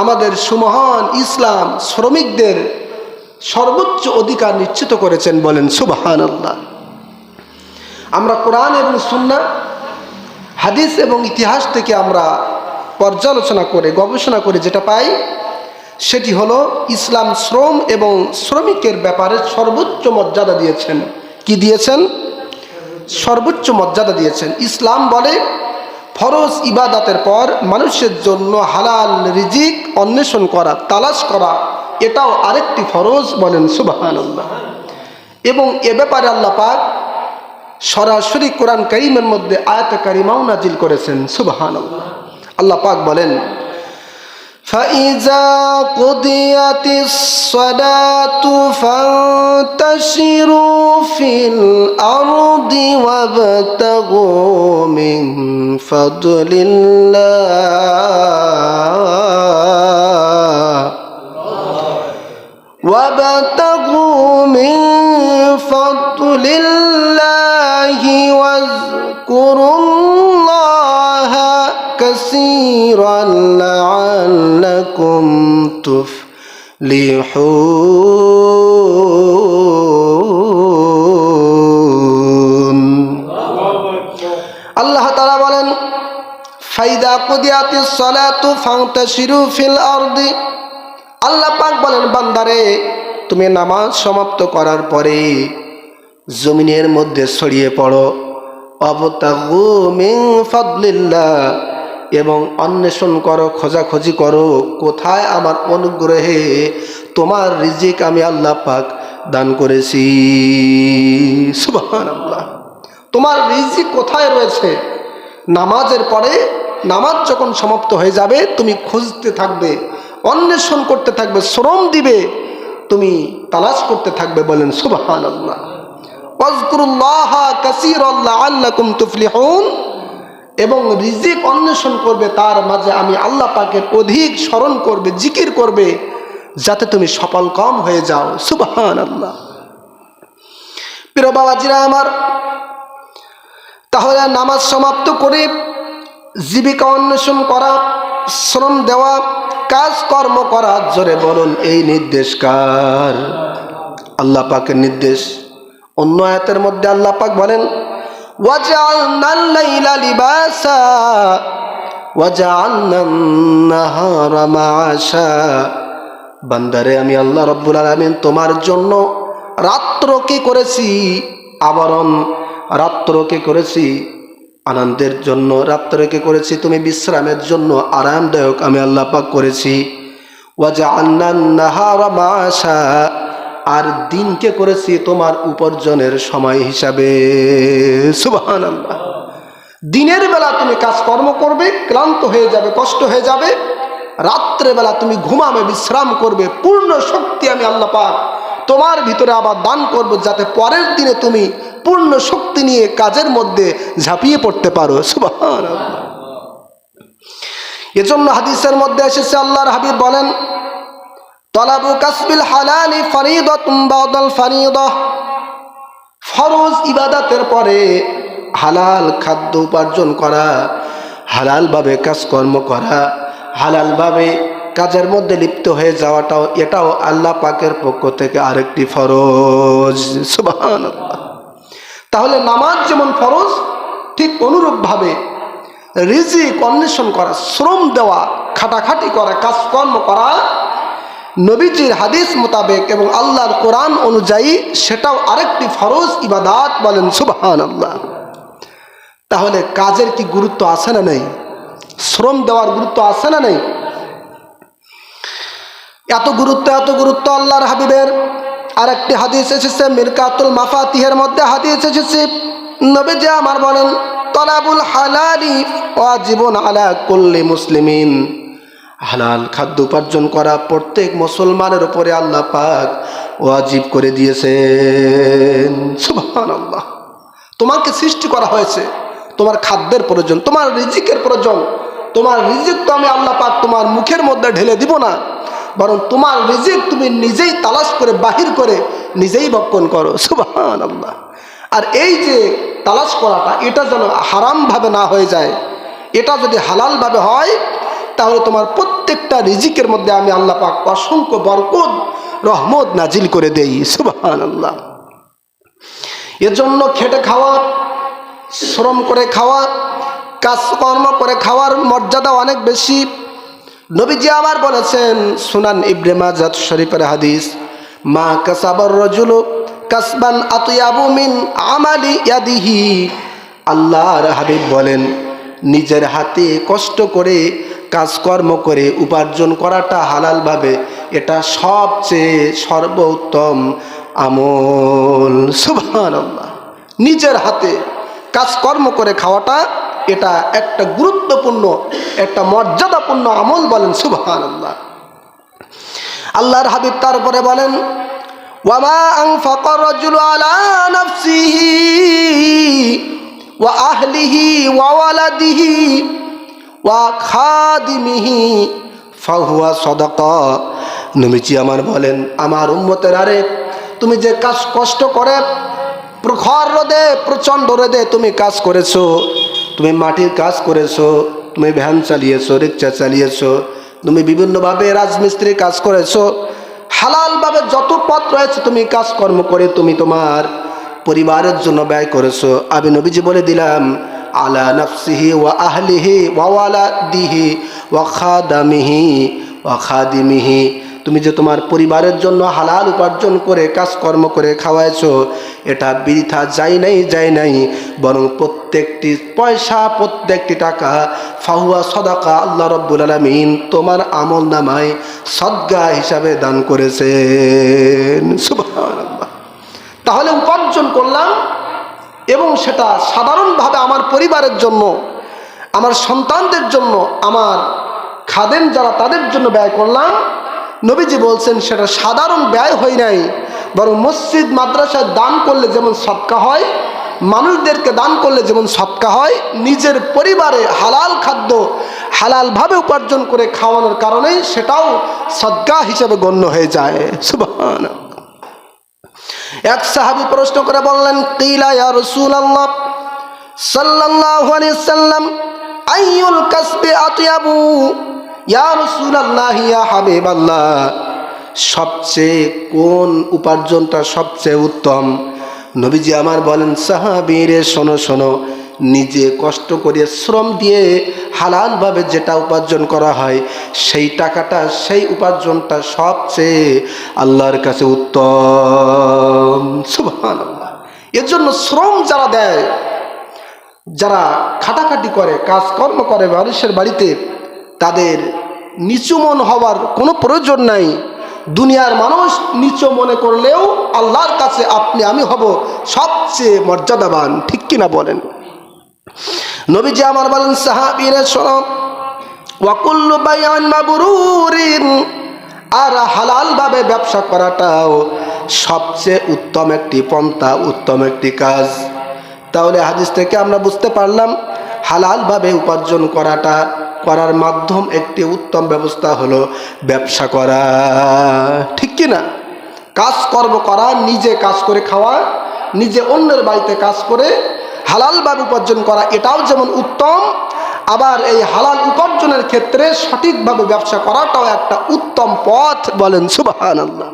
আমাদের সুমহান ইসলাম শ্রমিকদের সর্বোচ্চ অধিকার নিশ্চিত করেছেন বলেন সুবাহান আল্লাহ আমরা কোরআন এবং সুন্না হাদিস এবং ইতিহাস থেকে আমরা পর্যালোচনা করে, গবেষণা করে যেটা পাই, সেটি হলো ইসলাম শ্রম এবং শ্রমিকের ব্যাপারে সর্বোচ্চ মর্যাদা দিয়েছেন। কি দিয়েছেন? সর্বোচ্চ মর্যাদা দিয়েছেন। ইসলাম বলে ফরজ ইবাদাতের পর মানুষের জন্য হালাল রিজিক অন্বেষণ করা তালাশ করা এটাও আরেকটি ফরজ বলেন সুবাহান এবং এ ব্যাপারে আল্লাহ পাক সরাসরি কোরআন করিমের মধ্যে আয়াত কারিমাও নাজিল করেছেন সুবাহান আল্লাহ পাক বলেন فإذا قضيت الصلاة فانتشروا في الأرض وابتغوا من فضل الله. وابتغوا من فضل الله واذكروا الله كثيرا لعلكم تفلحون. ফাইদা কুদিয়াতি সলাতু ফাংতাশিরু ফিল আরদি। আল্লাহ পাক বলেন, বান্দারে, তুমি নামাজ সমাপ্ত করার পরে জমিনের মধ্যে ছড়িয়ে পড়ো। অবতাগু মিন ফাদলিল্লাহ, এবং অন্বেষণ করো, খোঁজাখুঁজি করো, কোথায় আমার অনুগ্রহে তোমার রিজিক আমি আল্লাহ পাক দান করেছি। সুবহানাল্লাহ। তোমার রিজিক কোথায় রয়েছে? নামাজের পরে নামাজ যখন সমাপ্ত হয়ে যাবে, তুমি খুঁজতে থাকবে, অন্বেষণ করতে থাকবে, শ্রম দিবে, তুমি তালাশ করতে থাকবে বলেন সুবাহান আল্লাহ এবং রিজিক অন্বেষণ করবে, তার মাঝে আমি আল্লাহ পাকের অধিক স্মরণ করবে, জিকির করবে, যাতে তুমি সফল কম হয়ে যাও সুবাহান আল্লাহ প্রিয় বাবাজিরা আমার, তাহলে নামাজ সমাপ্ত করে জীবিকা অন্বেষণ করা, শ্রম দেওয়া, কাজকর্ম করা, জোরে বলুন এই নির্দেশ কার? আল্লাহ পাকের নির্দেশ। অন্য আয়াতের মধ্যে আল্লাহ পাক বলেন বান্দারে, আমি আল্লাহ রব্বুল আলমিন তোমার জন্য রাত্র কি করেছি? আবরণ রাত্রকে করেছি? আনন্দের জন্য রাত্রকে করেছি। তুমি বিশ্রামের জন্য আরামদায়ক আমি আল্লাহ পাক করেছি। ওয়াজা আর দিনকে করেছি তোমার উপার্জনের সময় হিসাবে। সুবাহান আল্লাহ দিনের বেলা তুমি কাজকর্ম করবে, ক্লান্ত হয়ে যাবে, কষ্ট হয়ে যাবে। রাত্রে বেলা তুমি ঘুমাবে, বিশ্রাম করবে, পূর্ণ শক্তি আমি আল্লাহ পাক তোমার ভিতরে আবার দান করব যাতে পরের দিনে তুমি পূর্ণ শক্তি নিয়ে কাজের মধ্যে ঝাঁপিয়ে পড়তে পারো। এজন্য হাদিসের মধ্যে এসেছে, আল্লাহর হাবিব বলেন, তলাবু কাসবিল হালালি ফরিদতুম বাদাল ফরিদহ ফরজ ইবাদাতের পরে হালাল খাদ্য উপার্জন করা, হালালভাবে কাজকর্ম করা, হালালভাবে কাজের মধ্যে লিপ্ত হয়ে যাওয়াটাও, এটাও আল্লাহ পাকের পক্ষ থেকে আরেকটি ফরজ। তাহলে নামাজ যেমন ফরজ, ঠিক অনুরূপভাবে রিজিক অন্বেষণ করা, শ্রম দেওয়া, খাটাখাটি করা, কাজকর্ম করা, নবীজির হাদিস মোতাবেক এবং আল্লাহর কোরআন অনুযায়ী সেটাও আরেকটি ফরজ ইবাদাত বলেন সুবাহান আল্লাহ তাহলে কাজের কি গুরুত্ব আছে না নেই? শ্রম দেওয়ার গুরুত্ব আছে না নেই? এত গুরুত্ব এত গুরুত্ব আল্লাহর হাবিবের। আরেকটি হাদিস এসেছে, মিরকাতুল মাফাতিহের মধ্যে হাদিস এসেছে। নবীজি আমার বলেন, তলাবুল হালালি ওয়াজিবুন আলা কুল্লি মুসলিমিন। হালাল খাদ্য উপার্জন করা প্রত্যেক মুসলমানের উপরে আল্লাহ পাক ওয়াজিব করে দিয়েছেন। তোমাকে সৃষ্টি করা হয়েছে, তোমার খাদ্যের প্রয়োজন, তোমার রিজিকের প্রয়োজন। তোমার রিজিক তো আমি আল্লাহ পাক তোমার মুখের মধ্যে ঢেলে দিব না। বরং তোমার রিজিক তুমি নিজেই তালাশ করে বাহির করে নিজেই বক্ষণ করো। সুবাহান আল্লাহ আর এই যে তালাশ করাটা, এটা যেন হারামভাবে না হয়ে যায়, এটা যদি হালালভাবে হয়, তাহলে তোমার প্রত্যেকটা রিজিকের মধ্যে আমি আল্লাহ পাক অসংখ্য বরকত, রহমত নাজিল করে দেই। সুবাহান আল্লাহ এজন্য খেটে খাওয়া, শ্রম করে খাওয়া, কাজকর্ম করে খাওয়ার মর্যাদা অনেক বেশি। নবীজি আবার বলেছেন, সুনান ইব্রেমা জাত শরীফের হাদিস, মা কাসাবর রজুলু কাসবান আতুয়াবু মিন আমালি ইয়াদিহি। আল্লাহর হাবিব বলেন, নিজের হাতে কষ্ট করে কাজকর্ম করে উপার্জন করাটা হালালভাবে এটা সবচেয়ে সর্বোত্তম আমল। সুবহান নিজের হাতে কাজকর্ম করে খাওয়াটা এটা একটা গুরুত্বপূর্ণ, একটা মর্যাদাপূর্ণ আমল বলেন সুবহান আল্লাহ আল্লাহর হাবিব তারপরে বলেন আমার বলেন, আমার উম্মতের আরে, তুমি যে কাজ কষ্ট করে প্রখর রোদে, প্রচণ্ড রোদে তুমি কাজ করেছ তুমি মাটির কাজ করেছ, তুমি ভ্যান চালিয়েছো, রিক্সা চালিয়েছো, তুমি বিভিন্নভাবে রাজমিস্ত্রি কাজ করেছ। হালালভাবে যত পথ রয়েছে, তুমি কাজকর্ম করে তুমি তোমার পরিবারের জন্য ব্যয় করেছ। আমি নবীজি বলে দিলাম, আলা নফসিহি ওয়া আহলিহি ওয়া ওয়ালা দিহি ওয়া খাদামিহি ওয়া খাদিমিহি। তুমি যে তোমার পরিবারের জন্য হালাল উপার্জন করে, কাজকর্ম করে খাওয়াইছো, এটা বৃথা যাই নাই যাই নাই। বরং প্রত্যেকটি পয়সা, প্রত্যেকটি টাকা, ফাহুয়া সদাকা আল্লাহ রব্বুল আলমিন তোমার আমল নামায় সদ্গা হিসাবে দান করেছেন। তাহলে উপার্জন করলাম এবং সেটা সাধারণভাবে আমার পরিবারের জন্য, আমার সন্তানদের জন্য, আমার খাদেন যারা তাদের জন্য ব্যয় করলাম নবীজি বলছেন, সেটা সাধারণ ব্যয় হয় নাই, বরং মসজিদ, মাদ্রাসায় দান করলে যেমন সৎকা হয়, মানুষদেরকে দান করলে যেমন সৎকা হয়, নিজের পরিবারে হালাল খাদ্য হালালভাবে উপার্জন করে খাওয়ানোর কারণেই সেটাও সদ্গা হিসেবে গণ্য হয়ে যায়। সুবহান এক সাহাবি প্রশ্ন করে বললেন, কিলা সাল্লাল্লাহু আলাইহি সাল্লাম আইয়ুল কাসবি আতিয়াবু? হাবিবাল্লাহ, সবচেয়ে কোন উপার্জনটা সবচেয়ে উত্তম? নবীজি আমার বলেন সাহাবীরে শোনো শোনো, নিজে কষ্ট করে শ্রম দিয়ে হালালভাবে যেটা উপার্জন করা হয়, সেই টাকাটা, সেই উপার্জনটা সবচেয়ে আল্লাহর কাছে উত্তম। সুবহানাল্লাহ। এর জন্য শ্রম যারা দেয়, যারা খাটাখাটি করে, কাজকর্ম করে মানুষের বাড়িতে তাদের নিচু মন হওয়ার কোনো প্রয়োজন নাই। দুনিয়ার মানুষ নিচু মনে করলেও আল্লাহর কাছে আপনি, আমি হব সবচেয়ে মর্যাদাবান। ঠিক কিনা বলেন? নবীজি আমার বলেন, সাহাবীরা, শোনো। ওয়াকুল্লু বাইআন মাবরুরিন। আর হালালভাবে ব্যবসা করাটাও সবচেয়ে উত্তম একটি পন্থা, উত্তম একটি কাজ। তাহলে হাদিস থেকে আমরা বুঝতে পারলাম হালালভাবে উপার্জন করাটা, করার মাধ্যম একটি উত্তম ব্যবস্থা হলো ব্যবসা করা। ঠিক কি না কাজকর্ম করা, নিজে কাজ করে খাওয়া, নিজে অন্যের বাড়িতে কাজ করে হালালভাবে উপার্জন করা, এটাও যেমন উত্তম, আবার এই হালাল উপার্জনের ক্ষেত্রে সঠিকভাবে ব্যবসা করাটাও একটা উত্তম পথ বলেন সুবাহ আল্লাহ